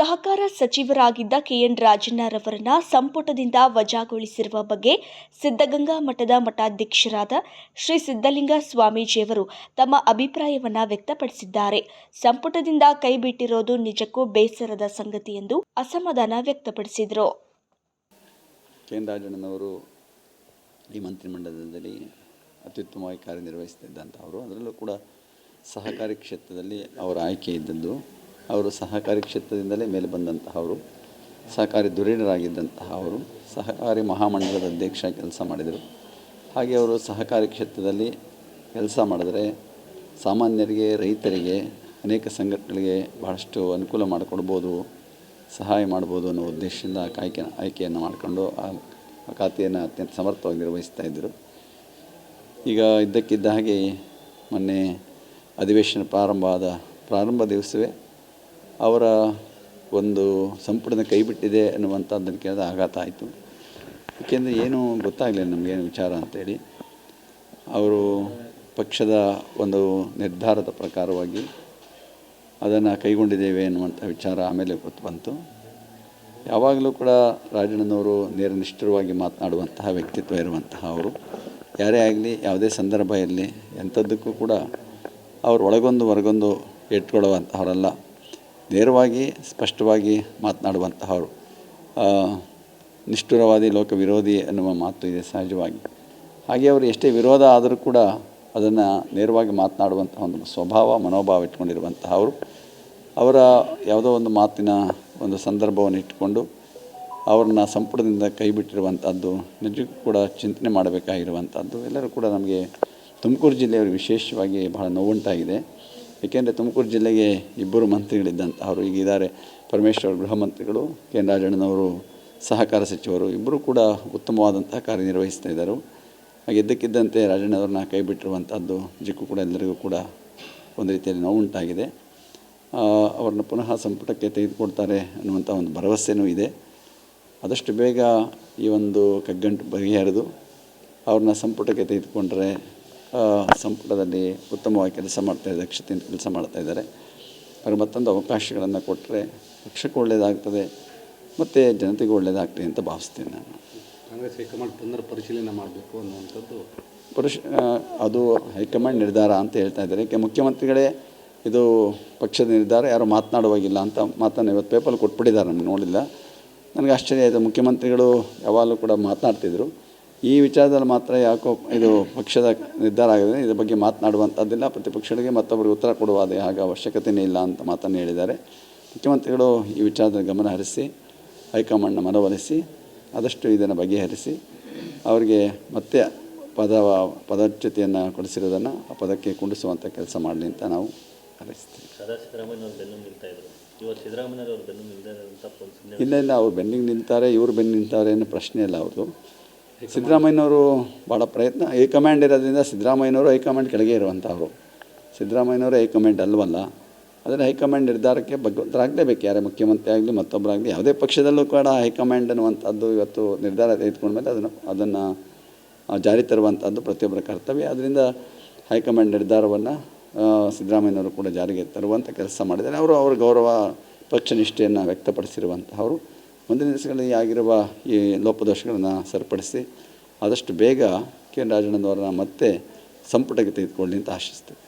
ಸಹಕಾರ ಸಚಿವರಾಗಿದ್ದ ಕೆಎನ್ ರಾಜಣ್ಣರವರನ್ನ ಸಂಪುಟದಿಂದ ವಜಾಗೊಳಿಸಿರುವ ಬಗ್ಗೆ ಸಿದ್ಧಗಂಗಾ ಮಠದ ಮಠಾಧ್ಯಕ್ಷರಾದ ಶ್ರೀ ಸಿದ್ಧಲಿಂಗ ಸ್ವಾಮೀಜಿಯವರು ತಮ್ಮ ಅಭಿಪ್ರಾಯವನ್ನ ವ್ಯಕ್ತಪಡಿಸಿದ್ದಾರೆ. ಸಂಪುಟದಿಂದ ಕೈಬಿಟ್ಟಿರೋದು ನಿಜಕ್ಕೂ ಬೇಸರದ ಸಂಗತಿ ಎಂದು ಅಸಮಾಧಾನ ವ್ಯಕ್ತಪಡಿಸಿದರು. ಕೆಎನ್ ರಾಜಣ್ಣನವರು ಈ ಮಂತ್ರಿಮಂಡಲದಲ್ಲಿ ಅತ್ಯುತ್ತಮವಾಗಿ ಕಾರ್ಯನಿರ್ವಹಿಸುತ್ತಿದ್ದಂಥವರು ಅದರಲ್ಲೂ ಕೂಡ ಸಹಕಾರಿ ಕ್ಷೇತ್ರದಲ್ಲಿ ಅವರ ಆಯ್ಕೆ ಇದ್ದದ್ದು ಅವರು ಸಹಕಾರಿ ಕ್ಷೇತ್ರದಿಂದಲೇ ಮೇಲೆ ಬಂದಂತಹವರು, ಸಹಕಾರಿ ಧುರೀಣರಾಗಿದ್ದಂತಹ ಅವರು, ಸಹಕಾರಿ ಮಹಾಮಂಡಲದ ಅಧ್ಯಕ್ಷ ಕೆಲಸ ಮಾಡಿದರು. ಹಾಗೆ ಅವರು ಸಹಕಾರಿ ಕ್ಷೇತ್ರದಲ್ಲಿ ಕೆಲಸ ಮಾಡಿದರೆ ಸಾಮಾನ್ಯರಿಗೆ, ರೈತರಿಗೆ, ಅನೇಕ ಸಂಘಟನೆಗಳಿಗೆ ಬಹಳಷ್ಟು ಅನುಕೂಲ ಮಾಡಿಕೊಡ್ಬೋದು, ಸಹಾಯ ಮಾಡ್ಬೋದು ಅನ್ನೋ ಉದ್ದೇಶದಿಂದ ಕಾಯ್ಕೆ, ಆಯ್ಕೆಯನ್ನು ಮಾಡಿಕೊಂಡು ಆ ಖಾತೆಯನ್ನು ಅತ್ಯಂತ ಸಮರ್ಥವಾಗಿ ನಿರ್ವಹಿಸ್ತಾ ಇದ್ದರು. ಈಗ ಇದ್ದಕ್ಕಿದ್ದ ಹಾಗೆ ಮೊನ್ನೆ ಅಧಿವೇಶನ ಪ್ರಾರಂಭ ಆದ ಪ್ರಾರಂಭ ದಿವಸವೇ ಅವರ ಒಂದು ಸಂಪುಟದ ಕೈ ಬಿಟ್ಟಿದೆ ಅನ್ನುವಂಥದ್ದನ್ನು ಕೇಳಿದ ಆಘಾತ ಆಯಿತು. ಏಕೆಂದರೆ ಏನೂ ಗೊತ್ತಾಗಲಿಲ್ಲ ನಮಗೇನು ವಿಚಾರ ಅಂತೇಳಿ. ಅವರು ಪಕ್ಷದ ಒಂದು ನಿರ್ಧಾರದ ಪ್ರಕಾರವಾಗಿ ಅದನ್ನು ಕೈಗೊಂಡಿದ್ದೇವೆ ಅನ್ನುವಂಥ ವಿಚಾರ ಆಮೇಲೆ ಗೊತ್ತು ಬಂತು. ಯಾವಾಗಲೂ ಕೂಡ ರಾಜಣ್ಣನವರು ನೇರ ನಿಷ್ಠುರವಾಗಿ ಮಾತನಾಡುವಂತಹ ವ್ಯಕ್ತಿತ್ವ ಇರುವಂತಹ ಅವರು. ಯಾರೇ ಆಗಲಿ, ಯಾವುದೇ ಸಂದರ್ಭ ಇರಲಿ, ಎಂಥದ್ದಕ್ಕೂ ಕೂಡ ಅವರು ಒಳಗೊಂದು ಹೊರಗೊಂದು ಇಟ್ಕೊಳ್ಳುವಂತಹವರಲ್ಲ ನೇರವಾಗಿ, ಸ್ಪಷ್ಟವಾಗಿ ಮಾತನಾಡುವಂತಹವರು. ನಿಷ್ಠುರವಾದಿ ಲೋಕ ವಿರೋಧಿ ಎನ್ನುವ ಮಾತು ಇದೆ ಸಹಜವಾಗಿ. ಹಾಗೆ ಅವರು ಎಷ್ಟೇ ವಿರೋಧ ಆದರೂ ಕೂಡ ಅದನ್ನು ನೇರವಾಗಿ ಮಾತನಾಡುವಂತಹ ಒಂದು ಸ್ವಭಾವ, ಮನೋಭಾವ ಇಟ್ಕೊಂಡಿರುವಂತಹ ಅವರು ಯಾವುದೋ ಒಂದು ಮಾತಿನ ಒಂದು ಸಂದರ್ಭವನ್ನು ಇಟ್ಟುಕೊಂಡು ಅವ್ರನ್ನ ಸಂಪುಟದಿಂದ ಕೈ ಬಿಟ್ಟಿರುವಂಥದ್ದು ನಿಜಕ್ಕೂ ಕೂಡ ಚಿಂತನೆ ಮಾಡಬೇಕಾಗಿರುವಂಥದ್ದು ಎಲ್ಲರೂ ಕೂಡ ನಮಗೆ ತುಮಕೂರು ಜಿಲ್ಲೆಯವರು ವಿಶೇಷವಾಗಿ ಬಹಳ ನೋವುಂಟಾಗಿದೆ. ಏಕೆಂದರೆ ತುಮಕೂರು ಜಿಲ್ಲೆಗೆ ಇಬ್ಬರು ಮಂತ್ರಿಗಳಿದ್ದಂಥ ಅವರು ಇದ್ದಾರೆ. ಪರಮೇಶ್ವರ್ ಗೃಹ ಮಂತ್ರಿಗಳು, ಕೆ ಎನ್ ರಾಜಣ್ಣನವರು, ಸಹಕಾರ ಸಚಿವರು, ಇಬ್ಬರು ಕೂಡ ಉತ್ತಮವಾದಂತಹ ಕಾರ್ಯನಿರ್ವಹಿಸ್ತಾ ಇದ್ದರು ಹಾಗೆ ಇದ್ದಕ್ಕಿದ್ದಂತೆ ರಾಜಣ್ಣವ್ರನ್ನ ಕೈ ಬಿಟ್ಟಿರುವಂಥದ್ದು ಜಿಕ್ಕು ಕೂಡ ಎಲ್ಲರಿಗೂ ಕೂಡ ಒಂದು ರೀತಿಯಲ್ಲಿ ನೋವು ಉಂಟಾಗಿದೆ ಅವ್ರನ್ನ ಪುನಃ ಸಂಪುಟಕ್ಕೆ ತೆಗೆದುಕೊಡ್ತಾರೆ ಅನ್ನುವಂಥ ಒಂದು ಭರವಸೆಯೂ ಇದೆ. ಆದಷ್ಟು ಬೇಗ ಈ ಒಂದು ಕಗ್ಗಂಟು ಬಗೆಹರಿದು ಅವ್ರನ್ನ ಸಂಪುಟಕ್ಕೆ ತೆಗೆದುಕೊಂಡ್ರೆ ಸಂಪುಟದಲ್ಲಿ ಉತ್ತಮವಾಗಿ ಕೆಲಸ ಮಾಡ್ತಾ ದಕ್ಷತೆಯಿಂದ ಕೆಲಸ ಮಾಡ್ತಾ ಇದ್ದಾರೆ. ಅವ್ರಿಗೆ ಮತ್ತೊಂದು ಅವಕಾಶಗಳನ್ನು ಕೊಟ್ಟರೆ ಪಕ್ಷಕ್ಕೂ ಒಳ್ಳೆಯದಾಗ್ತದೆ ಮತ್ತು ಜನತೆಗೂ ಒಳ್ಳೆಯದಾಗ್ತದೆ ಅಂತ ಭಾವಿಸ್ತೀನಿ ನಾನು. ಕಾಂಗ್ರೆಸ್ ಹೈಕಮಾಂಡ್ ಪುನರ್ ಪರಿಶೀಲನೆ ಮಾಡಬೇಕು ಅನ್ನುವಂಥದ್ದು? ಪುರುಷ ಆ, ಅದು ಹೈಕಮಾಂಡ್ ನಿರ್ಧಾರ ಅಂತ ಹೇಳ್ತಾ ಇದ್ದಾರೆ. ಯಾಕೆ ಮುಖ್ಯಮಂತ್ರಿಗಳೇ ಇದು ಪಕ್ಷದ ನಿರ್ಧಾರ ಯಾರು ಮಾತನಾಡುವಾಗಿಲ್ಲ ಅಂತ ಮಾತನ್ನು ಇವತ್ತು ಪೇಪರ್ ಕೊಟ್ಬಿಟ್ಟಿದ್ದಾರೆ ನಮ್ಗೆ ನೋಡಿಲ್ಲ. ನನಗೆ ಆಶ್ಚರ್ಯ ಆಯಿತು ಮುಖ್ಯಮಂತ್ರಿಗಳು ಯಾವಾಗಲೂ ಕೂಡ ಮಾತನಾಡ್ತಿದ್ರು. ಈ ವಿಚಾರದಲ್ಲಿ ಮಾತ್ರ ಯಾಕೋ ಇದು ಪಕ್ಷದ ನಿರ್ಧಾರ ಆಗಿದೆ. ಇದರ ಬಗ್ಗೆ ಮಾತನಾಡುವಂಥದ್ದಿಲ್ಲ ಪ್ರತಿಪಕ್ಷಗಳಿಗೆ ಮತ್ತೊಬ್ಬರಿಗೆ ಉತ್ತರ ಕೊಡುವಾದ ಆಗ ಅವಶ್ಯಕತೆಯೇ ಇಲ್ಲ ಅಂತ ಮಾತನ್ನು ಹೇಳಿದ್ದಾರೆ. ಮುಖ್ಯಮಂತ್ರಿಗಳು ಈ ವಿಚಾರದಲ್ಲಿ ಗಮನ ಹರಿಸಿ ಹೈಕಮಾಂಡ್ನ ಮನವೊಲಿಸಿ ಆದಷ್ಟು ಇದನ್ನು ಬಗೆಹರಿಸಿ ಅವರಿಗೆ ಮತ್ತೆ ಪದ ಪದಚ್ಯುತಿಯನ್ನು ಕೊಡಿಸಿರೋದನ್ನು ಆ ಪದಕ್ಕೆ ಕುಂಡಿಸುವಂಥ ಕೆಲಸ ಮಾಡಲಿ ಅಂತ ನಾವು ಹಾರೈಸ್ತೀವಿ ಇಲ್ಲ ಇಲ್ಲ. ಅವ್ರು ಬೆನ್ನಿಗೆ ನಿಲ್ತಾರೆ ಇವರು ಬೆನ್ನು ನಿಂತಾರೆ ಅನ್ನೋ ಪ್ರಶ್ನೆ ಇಲ್ಲ ಅವ್ರದ್ದು. ಸಿದ್ದರಾಮಯ್ಯನವರು ಭಾಳ ಪ್ರಯತ್ನ ಹೈಕಮಾಂಡ್ ಇರೋದ್ರಿಂದ ಸಿದ್ದರಾಮಯ್ಯನವರು ಹೈಕಮಾಂಡ್ ಕೆಳಗೆ ಇರುವಂಥವ್ರು ಸಿದ್ದರಾಮಯ್ಯನವರು ಹೈಕಮಾಂಡ್ ಅಲ್ವಲ್ಲ, ಆದರೆ ಹೈಕಮಾಂಡ್ ನಿರ್ಧಾರಕ್ಕೆ ಭಗವಂತರಾಗಲೇಬೇಕು, ಯಾರೇ ಮುಖ್ಯಮಂತ್ರಿ ಆಗಲಿ ಮತ್ತೊಬ್ಬರಾಗಲಿ ಯಾವುದೇ ಪಕ್ಷದಲ್ಲೂ ಕೂಡ ಹೈಕಮಾಂಡ್ ಅನ್ನುವಂಥದ್ದು ಇವತ್ತು ನಿರ್ಧಾರ ತೆಗೆದುಕೊಂಡ ಮೇಲೆ ಅದನ್ನು ಅದನ್ನು ಜಾರಿ ತರುವಂಥದ್ದು ಪ್ರತಿಯೊಬ್ಬರ ಕರ್ತವ್ಯ. ಅದರಿಂದ ಹೈಕಮಾಂಡ್ ನಿರ್ಧಾರವನ್ನು ಸಿದ್ದರಾಮಯ್ಯನವರು ಕೂಡ ಜಾರಿಗೆ ತರುವಂಥ ಕೆಲಸ ಮಾಡಿದ್ದಾರೆ. ಅವರು ಅವರ ಗೌರವ ಪಕ್ಷ ನಿಷ್ಠೆಯನ್ನು ವ್ಯಕ್ತಪಡಿಸಿರುವಂತಹವರು. ಮುಂದಿನ ದಿವಸಗಳಲ್ಲಿ ಆಗಿರುವ ಈ ಲೋಪದೋಷಗಳನ್ನು ಸರಿಪಡಿಸಿ ಆದಷ್ಟು ಬೇಗ ಕೆ ಎನ್ ರಾಜಣ್ಣನವರನ್ನ ಮತ್ತೆ ಸಂಪುಟಕ್ಕೆ ತೆಗೆದುಕೊಳ್ಳಿ ಅಂತ ಆಶಿಸ್ತೇವೆ